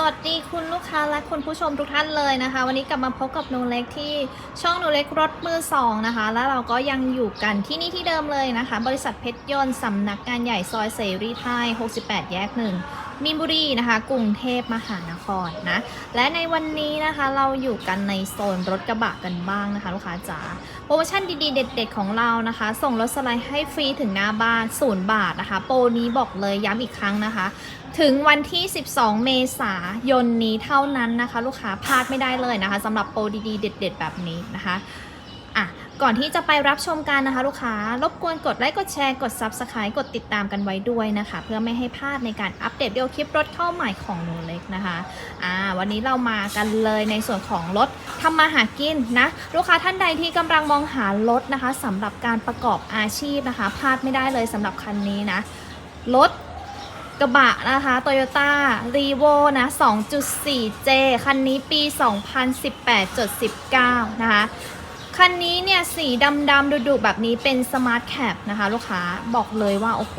สวัสดีคุณลูกค้าและคุณผู้ชมทุกท่านเลยนะคะ วันนี้กลับมาพบกับหนูเล็กที่ช่องหนูเล็กรถมือสองนะคะ แล้วเราก็ยังอยู่กันที่นี่ที่เดิมเลยนะคะ บริษัทเพชรยนต์สำนักงานใหญ่ซอยเสรีไทย 68 แยกหนึ่ง มีนบุรีนะคะ กรุงเทพมหานครนะ และในวันนี้นะคะเราอยู่กันในโซนรถกระบะกันบ้างนะคะลูกค้าจ๋าโปรโมชั่นดีๆ เด็ด ๆ ของเรานะคะ ส่งรถสไลด์ให้ฟรีถึงหน้าบ้านศูนย์บาทนะคะ โปรนี้บอกเลยย้ำอีกครั้งนะคะ ถึงวันที่ 12 เมษายนนี้เท่านั้นนะคะ ลูกค้าพลาดไม่ได้เลยนะคะสำหรับโปรดีๆ เด็ด ๆ แบบนี้นะคะอะ ก่อนที่จะไปรับชมกันนะคะ ลูกค้า รบกวนกดไลค์กดแชร์กด Subscribe กดติดตามกันไว้ด้วยนะคะ เพื่อไม่ให้พลาดในการอัปเดตวิดีโอคลิปรถเข้าใหม่ของหนูเล็กนะคะอ่าวันนี้เรามากันเลยในส่วนของรถทำมาหากินนะ ลูกค้าท่านใดที่กำลังมองหารถนะคะสำหรับการประกอบอาชีพนะคะพลาดไม่ได้เลยสำหรับคันนี้นะรถกระบะนะคะ Toyota r e v o นะ 2.4J คันนี้ปี 2018.19 นะคะ คันนี้เนี่ยสีดำๆดุๆแบบนี้เป็น Smart Cap นะคะ ลูกค้าบอกเลยว่า โอ้โห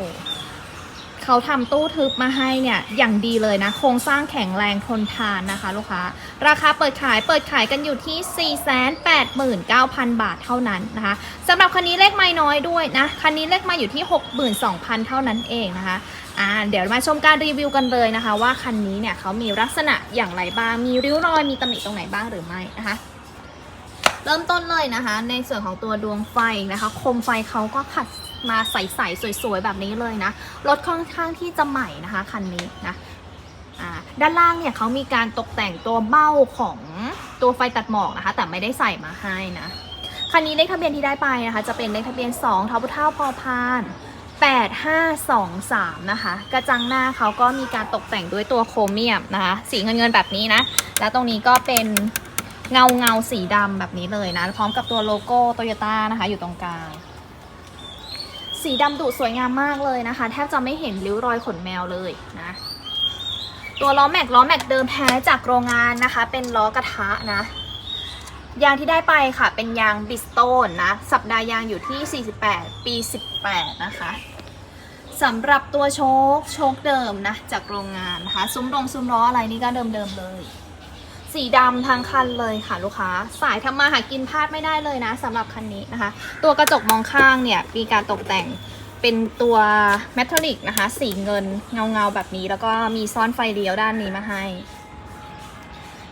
เขาทำตู้ทึบมาให้เนี่ยอย่างดีเลยนะ โครงสร้างแข็งแรงทนทานนะคะ ลูกค้า ราคาเปิดขายเปิดขายกันอยู่ที่ 489,000 บาทเท่านั้นนะคะสำหรับคันนี้เลขไม่น้อยด้วยนะ คันนี้เลขมาอยู่ที่ 62,000 เท่านั้นเองนะคะอ่าเดี๋ยวมาชมการรีวิวกันเลยนะคะ ว่าคันนี้เนี่ยเขามีลักษณะอย่างไรบ้างมีริ้วรอยมีตำหนิตรงไหนบ้างหรือไม่นะคะ เริ่มต้นเลยนะคะ ในส่วนของตัวดวงไฟนะคะ คมไฟเขาก็ขัดมาใสๆสวยๆ แบบนี้เลยนะ รถค่อนข้างที่จะใหม่นะคะคันนี้นะด้านล่างเนี่ยเขามีการตกแต่งตัวเบ้าของตัวไฟตัดหมอกนะคะ แต่ไม่ได้ใส่มาให้นะคันนี้เลขทะเบียนที่ได้ไปนะคะ จะเป็นเลขทะเบียน2ทบเท่าพอพาน8523 นะคะ กระจังหน้าเขาก็มีการตกแต่งด้วยตัวโครเมียมนะคะ สีเงินเงินๆแบบนี้นะ แล้วตรงนี้ก็เป็น เงาเงาสีดำแบบนี้เลยนะ พร้อมกับตัวโลโก้โตโยต้านะคะ อยู่ตรงกลาง สีดำดุสวยงามมากเลยนะคะ แทบจะไม่เห็นริ้วรอยขนแมวเลยนะ ตัวล้อแม็กล้อแม็กเดิมแท้จากโรงงานนะคะ เป็นล้อกระทะนะ ยางที่ได้ไปค่ะ เป็นยางบิสโตนนะ สัปดาห์ยางอยู่ที่ 48 ปี 18 นะคะสำหรับตัวโชคโชคเดิมนะ จากโรงงานนะคะ ซุ้มรงซุ้มล้ออะไรนี่ก็เดิมๆเลย สีดำทางคันเลยค่ะลูกค้า สายทำมาหากินพลาดไม่ได้เลยนะสำหรับคันนี้นะคะ ตัวกระจกมองข้างเนี่ยมีการตกแต่งเป็นตัวแมทลิกนะคะ สีเงินเงาเงาแบบนี้ แล้วก็มีซ่อนไฟเลี้ยวด้านนี้มาให้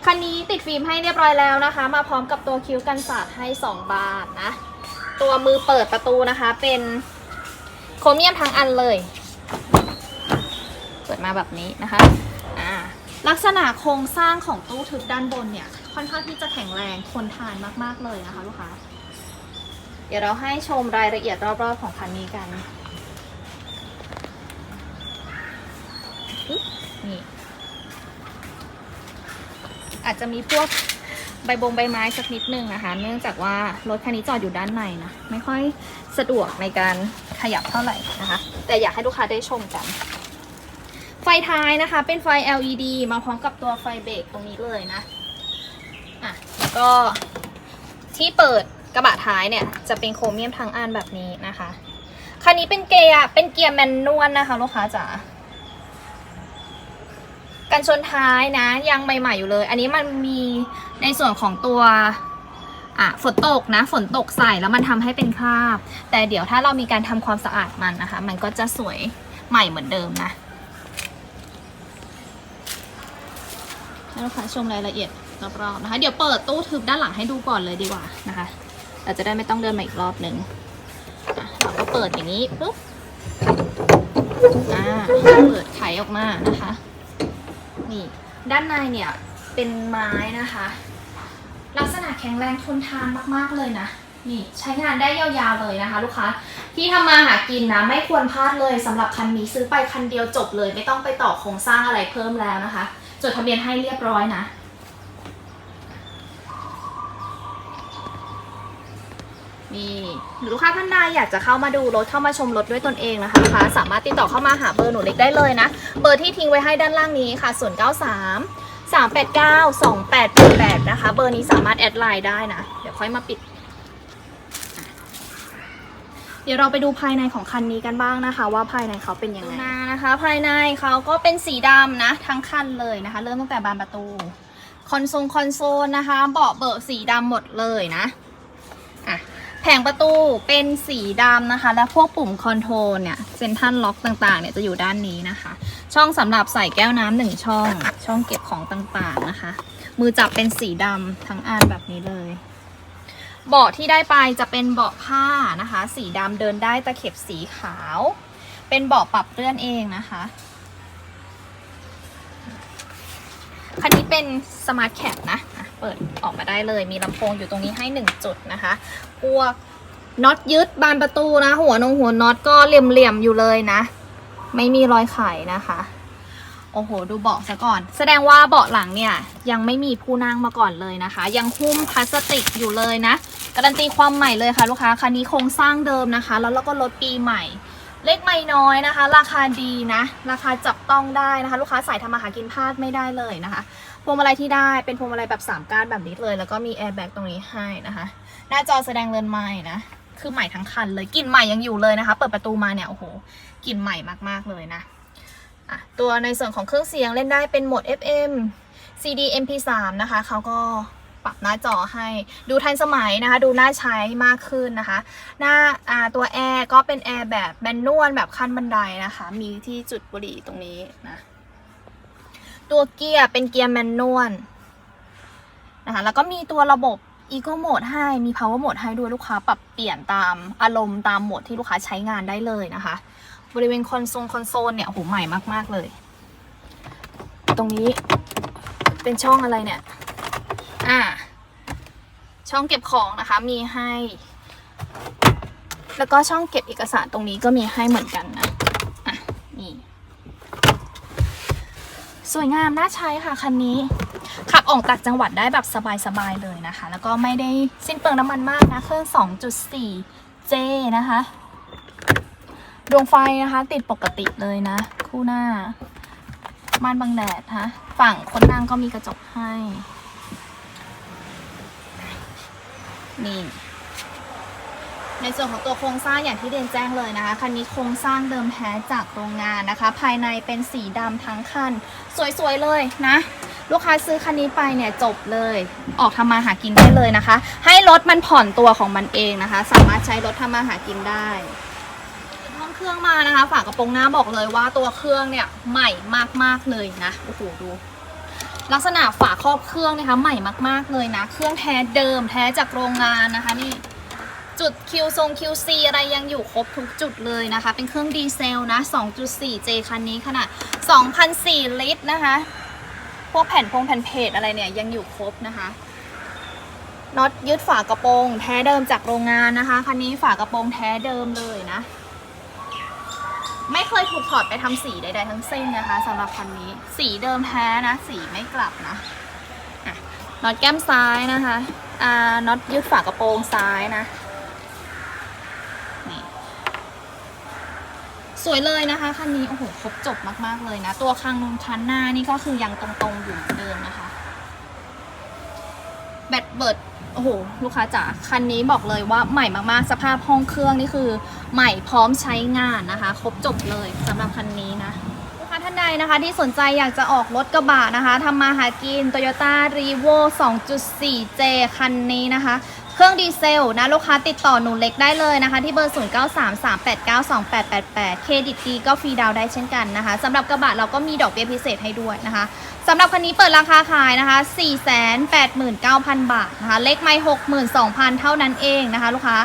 คันนี้ติดฟิล์มให้เรียบร้อยแล้วนะคะ มาพร้อมกับตัวคิ้วกันสาดให้ 2 บาทนะ ตัวมือเปิดประตูนะคะเป็นโครเมียมทั้งอันเลย เปิดมาแบบนี้นะคะ ลักษณะโครงสร้างของตู้ทึบด้านบนเนี่ยค่อนข้างที่จะแข็งแรงทนทานมากๆเลยนะคะลูกค้า เดี๋ยวเราให้ชมรายละเอียดรอบๆของคันนี้กัน นี่ อาจจะมีพวกใบบงใบไม้สักนิดนึงนะคะ เนื่องจากว่ารถคันนี้จอดอยู่ด้านในนะ ไม่ค่อยสะดวกในการขยับเท่าไหร่นะคะ แต่อยากให้ลูกค้าได้ชมกัน ไฟท้ายนะคะ เป็นไฟ LED มาพร้อมกับตัวไฟเบรกตรงนี้เลยนะอะแล้วก็ที่เปิดกระบะท้ายเนี่ย จะเป็นโครเมียมทั้งอันแบบนี้นะคะคันนี้เป็นเกียร์เป็นเกียร์แมนนวลนะคะลูกค้าจ๋ากันชนท้ายนะ ยังใหม่ๆอยู่เลย อันนี้มันมีในส่วนของตัวอะฝนตกนะ ฝนตกใส่แล้วมันทำให้เป็นคราบ แต่เดี๋ยวถ้าเรามีการทำความสะอาดมันนะคะ มันก็จะสวยใหม่เหมือนเดิมนะ ให้ลูกค้าชมรายละเอียดรอบๆนะคะ เดี๋ยวเปิดตู้ทึบด้านหลังให้ดูก่อนเลยดีกว่านะคะเราจะได้ไม่ต้องเดินมาอีกรอบหนึ่งเราก็เปิดอย่างนี้ปุ๊บอ่าเปิดไขออกมานะคะนี่ด้านในเนี่ยเป็นไม้นะคะ ลักษณะแข็งแรงทนทานมากๆเลยนะนี่ใช้งานได้ยาวๆเลยนะคะ ลูกค้าที่ทำมาหากินนะไม่ควรพลาดเลยสำหรับคันนี้ซื้อไปคันเดียวจบเลย ไม่ต้องไปต่อโครงสร้างอะไรเพิ่มแล้วนะคะ จดทะเบียนให้เรียบร้อยนะ นี่หรือลูกค้าท่านใดอยากจะเข้ามาดูรถเข้ามาชมรถด้วยตนเองนะคะลูกค้าสามารถติดต่อเข้ามาหาเบอร์หนูเล็กได้เลยนะ เบอร์ที่ทิ้งไว้ให้ด้านล่างนี้ค่ะ 0 9 3 3 8 9 2 8 8 8นะคะ เบอร์นี้สามารถแอดไลน์ได้นะ เดี๋ยวค่อยมาปิด ต เดี๋ยวเราไปดูภายในของคันนี้กันบ้างนะคะ ว่าภายในเขาเป็นยังไงนะคะ ภายในเขาก็เป็นสีดำนะทั้งคันเลยนะคะ เริ่มตั้งแต่บานประตู คอนโซลคอนโซลนะคะ เบาะเบอะสีดำหมดเลยนะอะแผงประตูเป็นสีดำนะคะ และพวกปุ่มคอนโทรลเนี่ยเซนทันล็อกต่างๆเนี่ยจะอยู่ด้านนี้นะคะ ช่องสำหรับใส่แก้วน้ำหนึ่งช่อง ช่องเก็บของต่างๆนะคะ มือจับเป็นสีดำทั้งอันแบบนี้เลย เบาะที่ได้ไปจะเป็นเบาะผ้านะคะ สีดำเดินได้ตะเข็บสีขาว เป็นเบาะปรับเลื่อนเองนะคะคันนี้เป็นสมาร์ทแคปนะอะเปิดออกมาได้เลย มีลำโพงอยู่ตรงนี้ให้ 1 จุดนะคะพวกน็อตยึดบานประตูนะ หัวนงหัวน็อตก็เหลี่ยมๆอยู่เลยนะ ไม่มีรอยไขนะคะ โอ้โห ดูเบาะซะก่อน แสดงว่าเบาะหลังเนี่ย ยังไม่มีผู้นั่งมาก่อนเลยนะคะ ยังหุ้มพลาสติกอยู่เลยนะ การันตีความใหม่เลยค่ะลูกค้าคันนี้โครงสร้างเดิมนะคะ แล้วเราก็ลดปีใหม่ เลขไม่น้อยนะคะ ราคาดีนะ ราคาจับต้องได้นะคะ ลูกค้าใส่ทำมาหากินพลาดไม่ได้เลยนะคะพวงมาลัยที่ได้เป็นพวงมาลัยแบบสามก้านแบบนี้เลย แล้วก็มีแอร์แบ็กตรงนี้ให้นะคะ หน้าจอแสดงเรือนไม้นะคือใหม่ทั้งคันเลยกลิ่นใหม่ยังอยู่เลยนะคะ เปิดประตูมาเนี่ยโอ้โหกลิ่นใหม่มากๆเลยนะะตัวในส่วนของเครื่องเสียงเล่นได้เป็นโหมด FM CD MP3 นะคะเขาก็ ปรับหน้าจอให้ ดูทันสมัยนะคะ ดูน่าใช้มากขึ้นนะคะ หน้าาตัวแอร์ก็เป็นแอร์แบบแมนนวลแบบขั้นบันไดนะคะ มีที่จุดบุหรี่ตรงนี้นะตัวเกียร์เป็นเกียร์แมนนวลนะคะแล้วก็มีตัวระบบ Eco Mode ให้มี Power Mode ให้ด้วยลูกค้าปรับเปลี่ยนตามอารมณ์ตามโหมดที่ลูกค้าใช้งานได้เลยนะคะ บริเวณคอนโซลคอนโซลเนี่ยโหใหม่มาก ๆ เลย ตรงนี้เป็นช่องอะไรเนี่ย อ่าช่องเก็บของนะคะมีให้ แล้วก็ช่องเก็บเอกสารตรงนี้ก็มีให้เหมือนกันนะอะนี่สวยงามน่าใช้ค่ะคันนี้ ขับออกต่างจังหวัดได้แบบสบายๆเลยนะคะ แล้วก็ไม่ได้สิ้นเปลืองน้ำมันมากนะเครื่อง 2.4J นะคะดวงไฟนะคะติดปกติเลยนะ คู่หน้าม่านบังแดดฮะฝั่งคนนั่งก็มีกระจกให้ นี่ ในส่วนของตัวโครงสร้างอย่างที่เรียนแจ้งเลยนะคะ คันนี้โครงสร้างเดิมแท้จากโรงงานนะคะ ภายในเป็นสีดำทั้งคัน สวยๆเลยนะ ลูกค้าซื้อคันนี้ไปเนี่ยจบเลย ออกทำมาหากินได้เลยนะคะ ให้รถมันผ่อนตัวของมันเองนะคะ สามารถใช้รถทำมาหากินได้ห้องเครื่องมานะคะ ฝากระโปรงหน้าบอกเลยว่าตัวเครื่องเนี่ยใหม่มากๆเลยนะ โอ้โหดู ลักษณะฝาครอบเครื่องนะคะ ใหม่มาก ๆ เลยนะ เครื่องแท้เดิมแท้จากโรงงานนะคะนี่จุด Q ทรง QC อะไรยังอยู่ครบทุกจุดเลยนะคะ เป็นเครื่องดีเซลนะ 2.4J คันนี้ขนาด2,004 ลิตรนะคะ พวกแผ่นพงแผ่นเพจอะไรเนี่ยยังอยู่ครบนะคะน็อตยึดฝากระโปรง แท้เดิมจากโรงงานนะคะ คันนี้ฝากระโปรงแท้เดิมเลยนะ ไม่เคยถูกถอดไปทำสีใดๆทั้งสิ้นนะคะสำหรับคันนี้ สีเดิมแท้นะ สีไม่กลับนะน็อตแก้มซ้ายนะคะ อ่า น็อตยึดฝากระโปรงซ้ายนะ นี่ สวยเลยนะคะคันนี้ โอ้โห ครบจบมากๆเลยนะ ตัวคังนคันหน้านี่ก็คือยังตรงๆอยู่เหมือนเดิมนะคะ แบตเบิด โอ้โหลูกค้าจ๋าคันนี้บอกเลยว่าใหม่มากๆ สภาพห้องเครื่องนี่คือ ใหม่พร้อมใช้งานนะคะ ครบจบเลยสำหรับคันนี้นะลูกค้าท่านใดนะคะที่สนใจอยากจะออกรถกระบะนะคะทำมาหากิน Toyota r e v o 2.4J คันนี้นะคะ เครื่องดีเซลนะลูกค้าติดต่อหนูเล็กได้เลยนะคะ ที่เบอร์ 0933892888 เครดิตดีก็ฟรีดาวได้เช่นกันนะคะสำหรับกระบะเราก็มีดอกเบี้ยพิเศษให้ด้วยนะคะสำหรับคันนี้เปิดราคาขายนะคะ 489,000 บาทนะคะเลขไม่62,000 เท่านั้นเองนะคะ ลูกค้า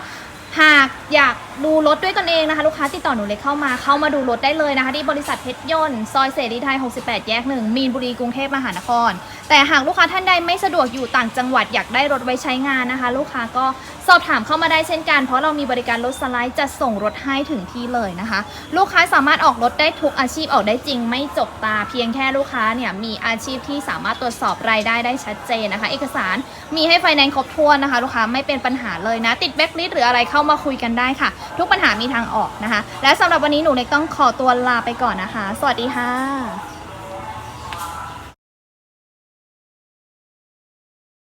หากอยากดูรถด้วยตนเองนะคะลูกค้าติดต่อหนูเล็กเข้ามาเข้ามาดูรถได้เลยนะคะ ที่บริษัทเพชรยนต์ ซอยเสรีไทย 68 แยก1มีนบุรีกรุงเทพมหานคร แต่หากลูกค้าท่านใดไม่สะดวกอยู่ต่างจังหวัดอยากได้รถไว้ใช้งานนะคะ ลูกค้าก็สอบถามเข้ามาได้เช่นกัน เพราะเรามีบริการรถสไลด์จะส่งรถให้ถึงที่เลยนะคะ ลูกค้าสามารถออกรถได้ทุกอาชีพออกได้จริง ไม่จกตาเพียงแค่ลูกค้าเนี่ยมีอาชีพที่สามารถตรวจสอบรายได้ได้ชัดเจนนะคะ เอกสารมีให้ไฟแนนซ์ครบถ้วนนะคะ ลูกค้าไม่เป็นปัญหาเลยนะ ติดแบ็คลิสหรืออะไรเข้ามาคุยกันได้ค่ะ ทุกปัญหามีทางออกนะคะ และสำหรับวันนี้หนูเล็กต้องขอตัวลาไปก่อนนะคะ สวัสดีค่ะ